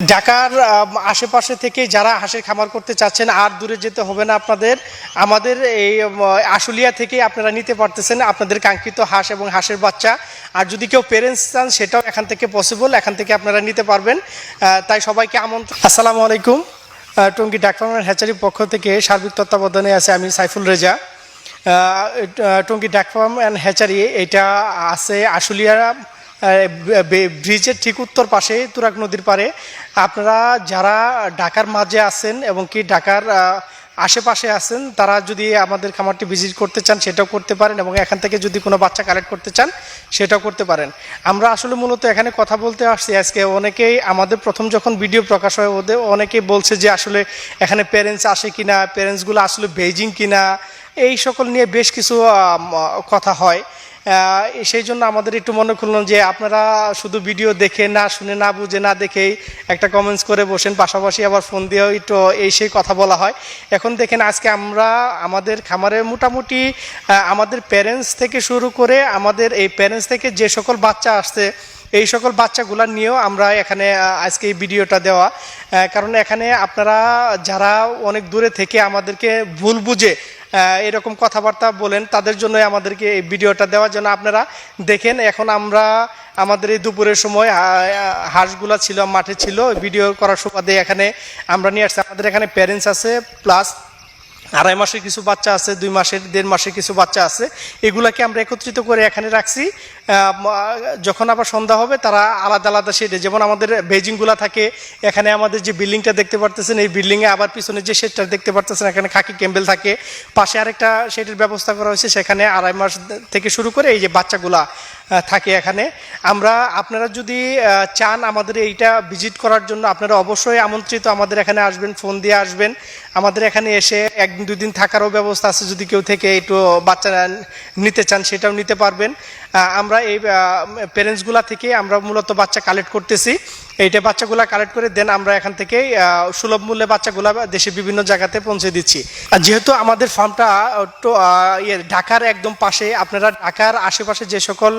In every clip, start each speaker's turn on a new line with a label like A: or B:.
A: ঢাকার আশেপাশে থেকে যারা হাঁসের খামার করতে চাচ্ছেন, আর দূরে যেতে হবে না আপনাদের। আমাদের এই আশুলিয়া থেকে আপনারা নিতে পারতেছেন আপনাদের কাঙ্ক্ষিত হাঁস এবং হাঁসের বাচ্চা। আর যদি কেউ পেরেন্টস চান, সেটাও এখান থেকে পসিবল এখান থেকে আপনারা নিতে পারবেন। তাই সবাইকে আমন্ত্রণ। আসসালামু আলাইকুম। টঙ্গী ডাক হ্যাচারির পক্ষ থেকে সার্বিক তত্ত্বাবধানে আছে আমি সাইফুল রেজা। টঙ্গী ডাক অ্যান্ড হ্যাচারি, এটা আছে আশুলিয়া ব্রিজের ঠিক উত্তর পাশে তুরাগ নদীর পারে আপনারা যারা ঢাকার মাঝে আছেন এবং কি ঢাকার আশেপাশে আছেন, তারা যদি আমাদের খামারটি ভিজিট করতে চান, সেটাও করতে পারেন এবং এখান থেকে যদি কোনো বাচ্চা কালেক্ট করতে চান, সেটাও করতে পারেন। আমরা আসলে মূলত এখানে কথা বলতে আসছি। আজকে অনেকেই আমাদের প্রথম যখন ভিডিও প্রকাশ হয়, ওদের অনেকেই বলছে যে আসলে এখানে প্যারেন্টস আসে কিনা প্যারেন্টসগুলো আসলে বেজিং কিনা, এই সকল নিয়ে বেশ কিছু কথা হয়। সেই জন্য আমাদের একটু মনে করলাম যে আপনারা শুধু ভিডিও দেখে না শুনে, না বুঝে, না দেখেই একটা কমেন্টস করে বসেন। পাশাপাশি আবার ফোন দিয়েও একটু এই সেই কথা বলা হয়। এখন দেখেন আজকে আমরা আমাদের খামারে মোটামুটি আমাদের প্যারেন্টস থেকে শুরু করে আমাদের এই প্যারেন্টস থেকে যে সকল বাচ্চা আসছে এই সকল বাচ্চাগুলা নিয়েও আমরা এখানে আজকে এই ভিডিওটা দেওয়া। কারণ এখানে আপনারা যারা অনেক দূরে থেকে আমাদেরকে ভুল বুঝে এরকম কথাবার্তা বলেন, তাদের জন্যই আমাদেরকে এই ভিডিওটা দেওয়ার জন্য আপনারা দেখেন, এখন আমরা আমাদের এই দুপুরের সময় হাঁসগুলা ছিল, মাঠে ছিল, ভিডিও করার সুবাদে এখানে আমরা নিয়ে আসছি। আমাদের এখানে প্যারেন্টস আছে প্লাস আড়াই মাসের কিছু বাচ্চা আছে, দুই মাসের, দেড় মাসের কিছু বাচ্চা আছে। এগুলাকে আমরা একত্রিত করে এখানে রাখছি। যখন আবার সন্ধ্যা হবে, তারা আলাদা আলাদা শেডে যেমন আমাদের বেজিংগুলা থাকে, এখানে আমাদের যে বিল্ডিংটা দেখতে পারতেছেন, এই বিল্ডিংয়ে আবার পিছনে যে শেডটা দেখতে পারতেছেন, এখানে খাকি ক্যাম্বেল থাকে। পাশে আরেকটা শেডের ব্যবস্থা করা হয়েছে, সেখানে আড়াই মাস থেকে শুরু করে এই যে বাচ্চাগুলা থাকে এখানে। আমরা, আপনারা যদি চান আমাদের এইটা ভিজিট করার জন্য, আপনারা অবশ্যই আমন্ত্রিত আমাদের এখানে আসবেন, ফোন দিয়ে আসবেন। আমাদের এখানে এসে একদিন দুদিন থাকারও ব্যবস্থা আছে, যদি কেউ থেকে একটু বাচ্চা নিতে চান, সেটাও নিতে পারবেন। আমরা এই প্যারেন্টসগুলা থেকে আমরা মূলত বাচ্চা কালেক্ট করতেছি। এইটা বাচ্চাগুলা কালেক্ট করে দেন, আমরা এখান থেকে সুলভ মূল্যে বাচ্চাগুলা দেশে বিভিন্ন জায়গাতে পৌঁছে দিচ্ছি। আর যেহেতু আমাদের ফার্মটা ইয়ে ঢাকার একদম পাশে, আপনারা ঢাকার আশেপাশে যে সকল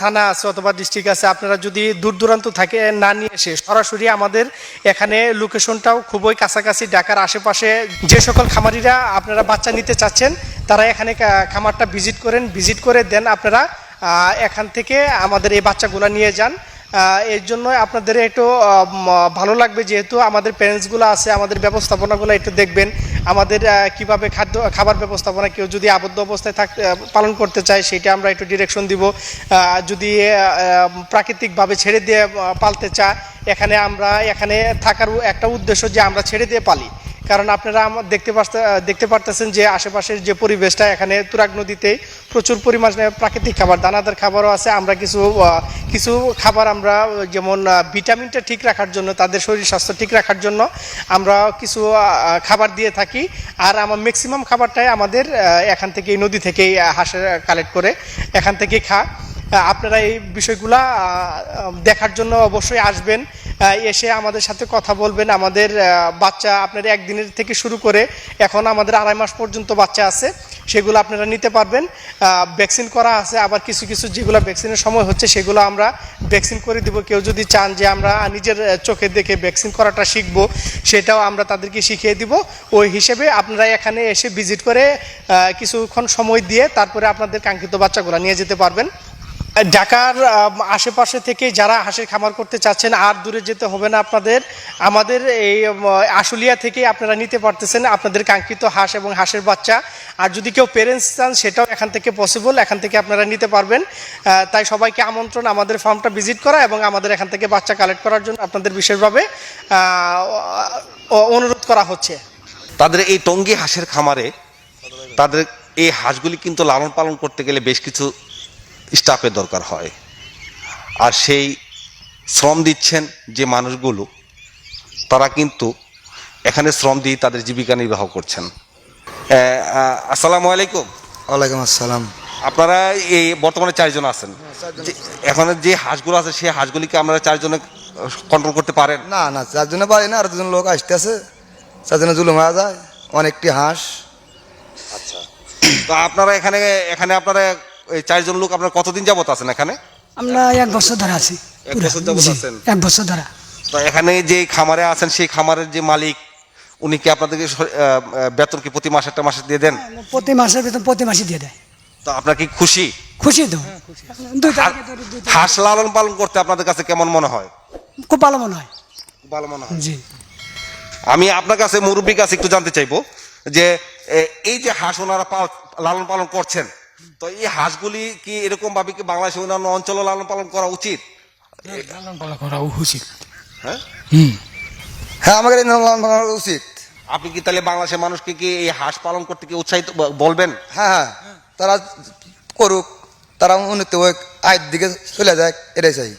A: থানা আছে অথবা ডিস্ট্রিক্ট আছে, আপনারা যদি দূর দূরান্ত থাকে, না নিয়ে এসে, সরাসরি আমাদের এখানে লোকেশনটাও খুবই কাছাকাছি, ঢাকার আশেপাশে যে সকল খামারিরা আপনারা বাচ্চা নিতে চাচ্ছেন, তারা এখানে খামারটা ভিজিট করেন ভিজিট করে দেন আপনারা এখান থেকে আমাদের এই বাচ্চাগুলো নিয়ে যান। এর জন্য আপনাদের একটু ভালো লাগবে যেহেতু আমাদের প্যারেন্টসগুলো আছে, আমাদের ব্যবস্থাপনাগুলো একটু দেখবেন। আমাদের কীভাবে খাদ্য, খাবার ব্যবস্থাপনা, কেউ যদি আবদ্ধ অবস্থায় থাক পালন করতে চায়, সেটা আমরা একটু ডিরেকশন দিব। যদি প্রাকৃতিকভাবে ছেড়ে দিয়ে পালতে চায়, এখানে আমরা, এখানে থাকার একটা উদ্দেশ্য যে আমরা ছেড়ে দিয়ে পালি। কারণ আপনারা আমার দেখতে পারতে, দেখতে পারতেছেন যে আশেপাশের যে পরিবেশটা এখানে তুরাগ নদীতে প্রচুর পরিমাণে প্রাকৃতিক খাবার, দানাদার খাবারও আছে। আমরা কিছু কিছু খাবার আমরা যেমন ভিটামিনটা ঠিক রাখার জন্য, তাদের শরীর স্বাস্থ্য ঠিক রাখার জন্য আমরা কিছু খাবার দিয়ে থাকি। আর আমার ম্যাক্সিমাম খাবারটাই আমাদের এখান থেকে নদী থেকেই হাঁসের কালেক্ট করে এখান থেকেই খা। আপনারা এই বিষয়গুলা দেখার জন্য অবশ্যই আসবেন। এসে আমাদের সাথে কথা বলবেন। আমাদের বাচ্চা আপনার একদিনের থেকে শুরু করে এখন আমাদের আড়াই মাস পর্যন্ত বাচ্চা আছে। সেগুলো আপনারা নিতে পারবেন। ভ্যাকসিন করা আছে, আবার কিছু কিছু যেগুলো ভ্যাকসিনের সময় হচ্ছে সেগুলো আমরা ভ্যাকসিন করে দিব। কেউ যদি চান যে আমরা নিজের চোখে দেখে ভ্যাকসিন করাটা শিখব, সেটাও আমরা তাদেরকে শিখিয়ে দিব। ওই হিসেবে আপনারা এখানে এসে ভিজিট করে কিছুক্ষণ সময় দিয়ে তারপরে আপনাদের কাঙ্ক্ষিত বাচ্চাগুলো নিয়ে যেতে পারবেন। ঢাকার আশেপাশে থেকে যারা হাঁসের খামার করতে চাচ্ছেন, আর দূরে যেতে হবে না আপনাদের। আমাদের এই আশুলিয়া থেকে আপনারা নিতে পারতেছেন আপনাদের কাঙ্ক্ষিত হাঁস এবং হাঁসের বাচ্চা। আর যদি কেউ পেরেন্টস চান, সেটাও এখান থেকে পসিবল এখান থেকে আপনারা নিতে পারবেন। তাই সবাইকে আমন্ত্রণ আমাদের ফার্মটা ভিজিট করা এবং আমাদের এখান থেকে বাচ্চা কালেক্ট করার জন্য আপনাদের বিশেষভাবে অনুরোধ করা হচ্ছে।
B: তাদের এই টঙ্গি হাঁসের খামারে, তাদের এই হাঁসগুলি কিন্তু লালন পালন করতে গেলে বেশ কিছু স্টাফের দরকার হয়। আর সেই শ্রম দিচ্ছেন যে মানুষগুলো তারা কিন্তু এখানে শ্রম দিয়ে তাদের জীবিকা নির্বাহ করছেন। আসসালামু আলাইকুম।
C: ওয়ালাইকুম আসসালাম।
B: আপনারা এই বর্তমানে চারজন আছেন। এখন যে হাঁসগুলো আছে সেই হাঁসগুলিকে আমরা চারজনে কন্ট্রোল করতে পারেন?
C: না না চারজনে পারি না আর দুজন লোক আসতেছে। চারজনে জুলুম হয়ে যায়। অনেকটি হাঁস। আচ্ছা।
B: তো আপনারা এখানে এখানে আপনারা এই চারজন লোক আপনার কতদিন যাবত আছেন এখানে?
D: আমরা এক বছর ধরে আছি
B: এক বছর যাবত আছেন?
D: এক বছর ধরে।
B: তো এখানে যে খামারে আছেন সেই খামারের যে মালিক উনি কি আপনাদেরকে বেতন কি প্রতি মাসে একটা মাসে দিয়ে দেন?
D: প্রতি মাসের বেতন প্রতি মাসে দিয়ে দেয়।
B: তো আপনার কি খুশি?
D: খুশি তো? তারিখ।
B: হাঁস লালন পালন করতে আপনাদের কাছে কেমন মনে হয়?
D: খুব ভালো মনে হয়।
B: ভালো মনে হয়।
D: জি।
B: আমি আপনার কাছে মুরব্বীর কাছে একটু জানতে চাইব যে এই যে হাঁস ওনারা লালন পালন করছেন তো এই হাঁসগুলি কি এরকম ভাবে কি বাংলাদেশের অন্যান্য অঞ্চলে লালন পালন করা উচিত?
E: লালন পালন করা উচিত।
B: হ্যাঁ?
C: হ্যাঁ আমাদের লালন পালন করা উচিত।
B: আপনি কি তাহলে বাংলাদেশের মানুষকে কি এই হাঁস পালন করতে কি উৎসাহিত বলবেন?
C: হ্যাঁ হ্যাঁ। তারা করুক তারা উন্নতি হোক আয়ের দিকে চলে যায় এটাই চাই।